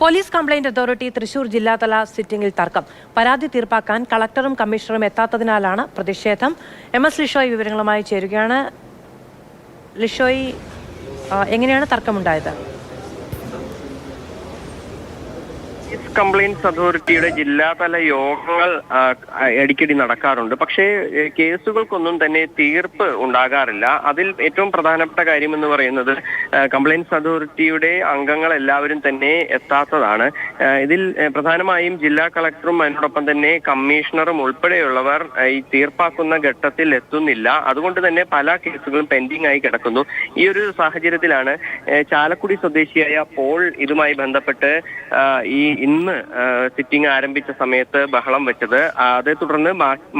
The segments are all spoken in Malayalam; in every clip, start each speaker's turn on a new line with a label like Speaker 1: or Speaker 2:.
Speaker 1: പോലീസ് കംപ്ലയിന്റ് അതോറിറ്റി തൃശൂർ ജില്ലാതല സിറ്റിംഗിൽ തർക്കം. പരാതി തീർപ്പാക്കാൻ കളക്ടറും കമ്മീഷണറും എത്താത്തതിനാലാണ് പ്രതിഷേധം. എം എസ് ലിഷോയ് വിവരങ്ങളുമായി ചേരുകയാണ്. ലിഷോയ് എങ്ങനെയാണ് തർക്കമുണ്ടായത്?
Speaker 2: പോലീസ് കംപ്ലയിന്റ്സ് അതോറിറ്റിയുടെ ജില്ലാതല യോഗങ്ങൾ ഇടയ്ക്കിടി നടക്കാറുണ്ട്. പക്ഷേ കേസുകൾക്കൊന്നും തന്നെ തീർപ്പ് ഉണ്ടാകാറില്ല. അതിൽ ഏറ്റവും പ്രധാനപ്പെട്ട കാര്യം എന്ന് പറയുന്നത് ആ, കംപ്ലയിന്റ്സ് അതോറിറ്റിയുടെ അംഗങ്ങൾ എല്ലാവരും തന്നെ എത്താത്തതാണ്. ഇതിൽ പ്രധാനമായും ജില്ലാ കളക്ടറും അതിനോടൊപ്പം തന്നെ കമ്മീഷണറും ഉൾപ്പെടെയുള്ളവർ ഈ തീർപ്പാക്കുന്ന ഘട്ടത്തിൽ എത്തുന്നില്ല. അതുകൊണ്ട് തന്നെ പല കേസുകളും പെൻഡിംഗ് ആയി കിടക്കുന്നു. ഈ ഒരു സാഹചര്യത്തിലാണ് ചാലക്കുടി സ്വദേശിയായ പോൾ ഇതുമായി ബന്ധപ്പെട്ട് ഈ ഇന്ന് സിറ്റിംഗ് ആരംഭിച്ച സമയത്ത് ബഹളം വെച്ചത്. അതേ തുടർന്ന്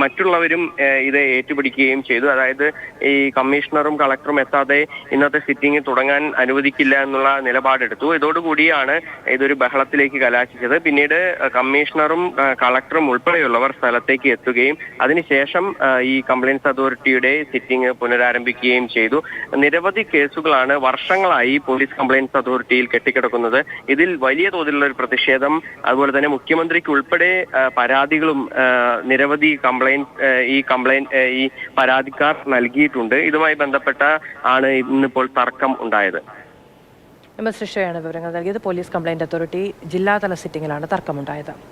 Speaker 2: മറ്റുള്ളവരും ഇത് ഏറ്റുപിടിക്കുകയും ചെയ്തു. അതായത് ഈ കമ്മീഷണറും കളക്ടറും എത്താതെ ഇന്നത്തെ സിറ്റിംഗ് തുടങ്ങാൻ അനുവദിക്കില്ല എന്നുള്ള നിലപാടെടുത്തു. ഇതോടുകൂടിയാണ് ഇതൊരു ബഹളത്തിലേക്ക് കലാശിച്ചത്. പിന്നീട് കമ്മീഷണറും കളക്ടറും ഉൾപ്പെടെയുള്ളവർ സ്ഥലത്തേക്ക് എത്തുകയും അതിനുശേഷം ഈ കംപ്ലയിൻസ് അതോറിറ്റിയുടെ സിറ്റിംഗ് പുനരാരംഭിക്കുകയും ചെയ്തു. നിരവധി കേസുകളാണ് വർഷങ്ങളായി പോലീസ് കംപ്ലയിൻസ് അതോറിറ്റിയിൽ കെട്ടിക്കിടക്കുന്നത്. ഇതിൽ വലിയ തോതിലുള്ള ഒരു പ്രതിഷേധം അതുപോലെ തന്നെ മുഖ്യമന്ത്രിക്ക് ഉൾപ്പെടെ പരാതികളും നിരവധി കംപ്ലയിൻസ് ഈ കംപ്ലയിന്റ് ഈ പരാതിക്കാർ നൽകിയിട്ടുണ്ട്. ഇതുമായി ബന്ധപ്പെട്ട ആണ് ഇന്നിപ്പോൾ തർക്കം ഉണ്ടായത്.
Speaker 1: എം എസ് വിവരങ്ങൾ നൽകിയത്. പോലീസ് കംപ്ലൈന്റ് അതോറിറ്റി ജില്ലാതല സിറ്റിംഗിലാണ് തർക്കമുണ്ടായത്.